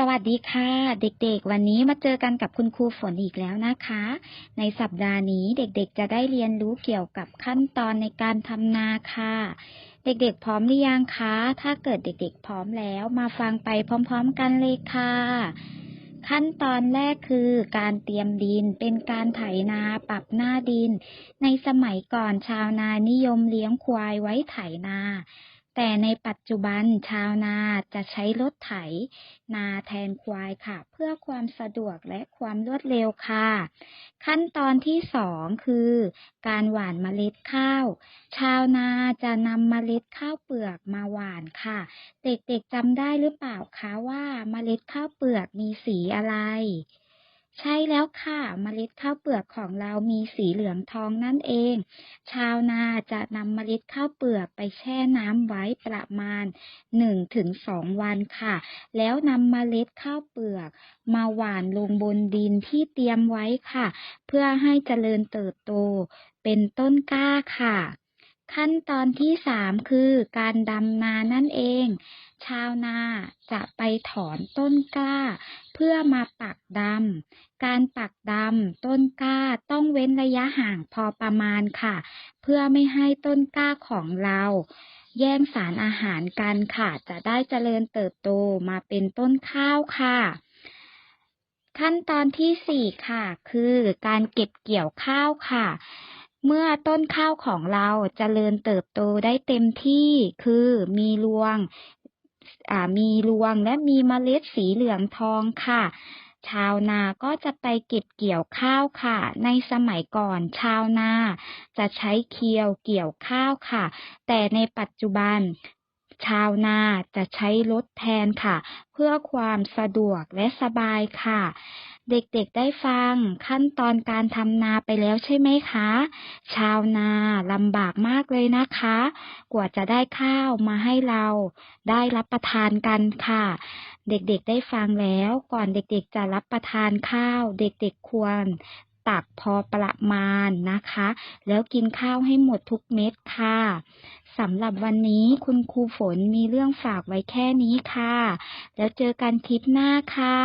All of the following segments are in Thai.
สวัสดีค่ะ เด็กๆ วันนี้มาเจอกันกับคุณครูฝนอีกแล้วนะคะ ในสัปดาห์นี้เด็กๆ จะได้เรียนรู้เกี่ยวกับขั้นตอนในการทำนาค่ะ เด็กๆ พร้อมหรือยังคะ ถ้าเกิดเด็กๆ พร้อมแล้วมาฟังไปพร้อมๆ กันเลยค่ะ ขั้นตอนแรกคือการเตรียมดินเป็นการไถนาปรับหน้าดิน ในสมัยก่อนชาวนานิยมเลี้ยงควายไว้ไถนา แต่ในปัจจุบันชาวนาจะใช้รถไถ นาแทนควายค่ะ เพื่อความสะดวกและความรวดเร็วค่ะ ขั้นตอนที่สองคือ การหว่านเมล็ดข้าว ชาวนาจะนำเมล็ดข้าวเปลือกมาหว่านค่ะ เด็กๆจำได้หรือเปล่าคะว่าเมล็ดข้าวเปลือกมีสีอะไร ใช่แล้วค่ะเมล็ดข้าวเปลือกของเรามีสีเหลืองทองนั่นเอง ชาวนาจะนำเมล็ดข้าวเปลือกไปแช่น้ำไว้ประมาณ 1-2 วันค่ะ แล้วนำเมล็ดข้าวเปลือก มาหว่านลงบนดินที่เตรียมไว้ค่ะ เพื่อให้เจริญเติบโตเป็นต้นกล้าค่ะ ขั้นตอนที่สามคือการดำนานั่นเอง ชาวนาจะไปถอนต้นกล้า เพื่อมาปักดำ การปักดำต้นกล้าต้องเว้นระยะห่างพอประมาณค่ะ เพื่อไม่ให้ต้นกล้าของเรา แย่งสารอาหารกันค่ะ จะได้เจริญเติบโตมาเป็นต้นข้าวค่ะขั้นตอนที่สี่ค่ะ คือการเก็บเกี่ยวข้าวค่ะ เมื่อต้นข้าวของเราจเจริญเติบโตได้เต็มที่คือมีรวงอ่ามีรวงและมีเมล็ดสีเหลืองทองค่ะ ชาวนาก็จะไปเก็บเกี่ยวข้าวค่ะ ในสมัยก่อนชาวนาจะใช้เคียวเกี่ยวข้าวค่ะ แต่ในปัจจุบันชาวนาจะใช้รถแทนค่ะ เพื่อความสะดวกและสบายค่ะ เด็กๆได้ฟังขั้นตอนการทำนาไปแล้วใช่ไหมคะ ชาวนาลำบากมากเลยนะคะ กว่าจะได้ข้าวมาให้เราได้รับประทานกันค่ะ เด็กๆได้ฟังแล้วก่อนเด็กๆจะรับประทานข้าว เด็กๆควร ตักพอประมาณนะคะ แล้วกินข้าวให้หมดทุกเม็ดค่ะสำหรับวันนี้คุณครูฝนมีเรื่องฝากไว้แค่นี้ค่ะ แล้วเจอกันคลิปหน้าค่ะ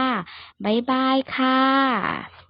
บ๊ายบายค่ะ